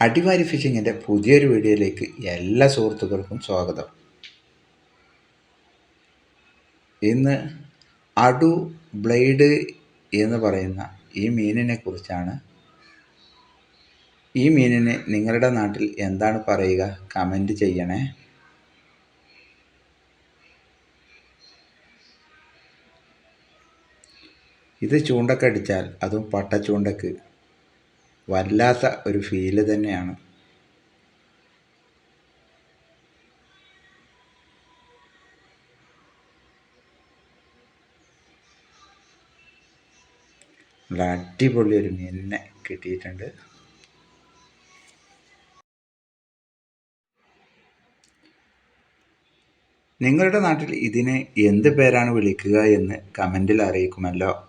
അടിവാരി ഫിഷിങ്ങിന്റെ പുതിയൊരു വീഡിയോയിലേക്ക് എല്ലാ സുഹൃത്തുക്കൾക്കും സ്വാഗതം. ഇന്ന് അടു ബ്ലേഡ് എന്ന് പറയുന്ന ഈ മീനിനെ കുറിച്ചാണ്. ഈ മീനിനെ നിങ്ങളുടെ നാട്ടിൽ എന്താണ് പറയുക? കമന്റ് ചെയ്യണേ. ഇത് ചൂണ്ടക്കടിച്ചാൽ അതും പട്ടച്ചൂണ്ടക്ക് വല്ലാത്ത ഒരു ഫീൽ തന്നെയാണ്. നല്ല അടിപൊളി ഒരു മീനിനെ കിട്ടിയിട്ടുണ്ട്. നിങ്ങളുടെ നാട്ടിൽ ഇതിനെ എന്ത് പേരാണ് വിളിക്കുക എന്ന് കമന്റിൽ അറിയിക്കുമല്ലോ.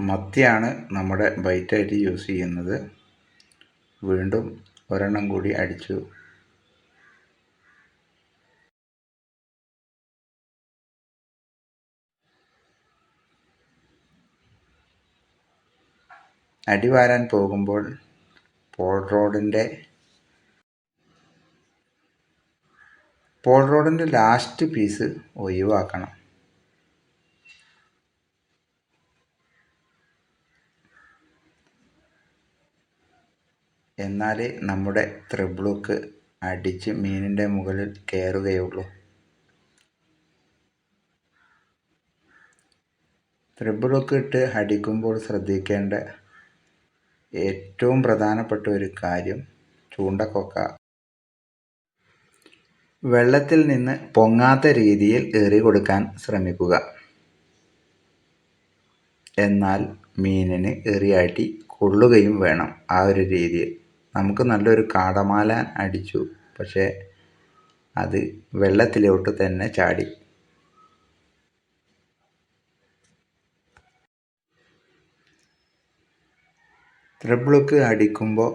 മത്തിയാണ് നമ്മുടെ ബൈറ്റായിട്ട് യൂസ് ചെയ്യുന്നത്. വീണ്ടും ഒരെണ്ണം കൂടി അടിച്ചു. അടിവാരാൻ പോകുമ്പോൾ പോൾ റോഡിന്റെ പോൾ റോഡിന്റെ ലാസ്റ്റ് പീസ് ഒഴിവാക്കണം. എന്നാലേ നമ്മുടെ ത്രിബിളുക്ക് അടിച്ച് മീനിന്റെ മുകളിൽ കയറുകയുള്ളൂ. ത്രിബിളൊക്കെ ഇട്ട് അടിക്കുമ്പോൾ ശ്രദ്ധിക്കേണ്ട ഏറ്റവും പ്രധാനപ്പെട്ട ഒരു കാര്യം ചൂണ്ടക്കൊക്ക. വെള്ളത്തിൽ നിന്ന് പൊങ്ങാത്ത രീതിയിൽ എറി കൊടുക്കാൻ ശ്രമിക്കുക. എന്നാൽ മീനിന് എറിയാട്ടി കൊള്ളുകയും വേണം ആ ഒരു രീതിയിൽ. നമുക്ക് നല്ലൊരു കാടമാല അടിച്ചു. പക്ഷേ അത് വെള്ളത്തിലോട്ട് തന്നെ ചാടി. ത്രിബ്ലുക്ക് അടിക്കുമ്പോൾ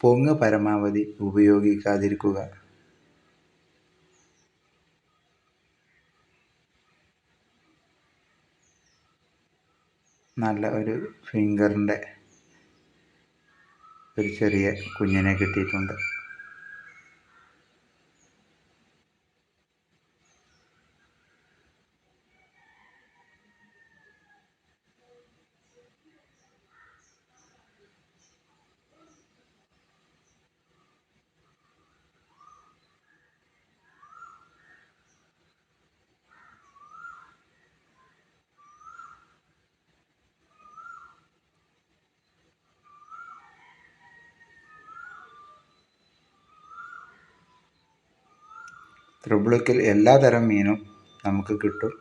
പൊങ്ങ് പരമാവധി ഉപയോഗിക്കാതിരിക്കുക. നല്ല ഒരു ഫിംഗറിന്റെ ഒരു ചെറിയ കുഞ്ഞിനെ കിട്ടിയിട്ടുണ്ട്. ത്രിബിളിക്കിൽ എല്ലാ തരം മീനും നമുക്ക് കിട്ടും.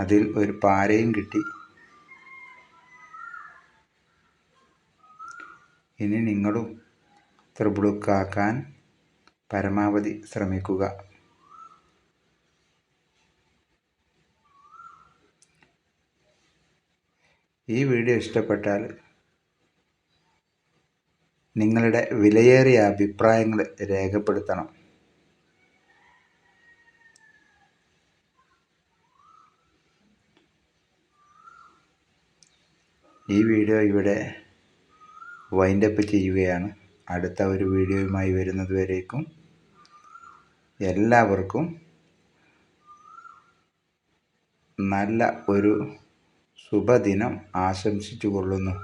അതിൽ ഒരു പാരയും കിട്ടി. ഇനി നിങ്ങളും ത്രിബിളുക്കാക്കാൻ പരമാവധി ശ്രമിക്കുക. ഈ വീഡിയോ ഇഷ്ടപ്പെട്ടാൽ നിങ്ങളുടെ വിലയേറിയ അഭിപ്രായങ്ങൾ രേഖപ്പെടുത്തണം. ഈ വീഡിയോ ഇവിടെ വൈൻഡപ്പ് ചെയ്യുകയാണ്. അടുത്ത ഒരു വീഡിയോയുമായി വരുന്നത് വരേക്കും എല്ലാവർക്കും നല്ല ഒരു ശുഭദിനം ആശംസിച്ചു കൊള്ളുന്നു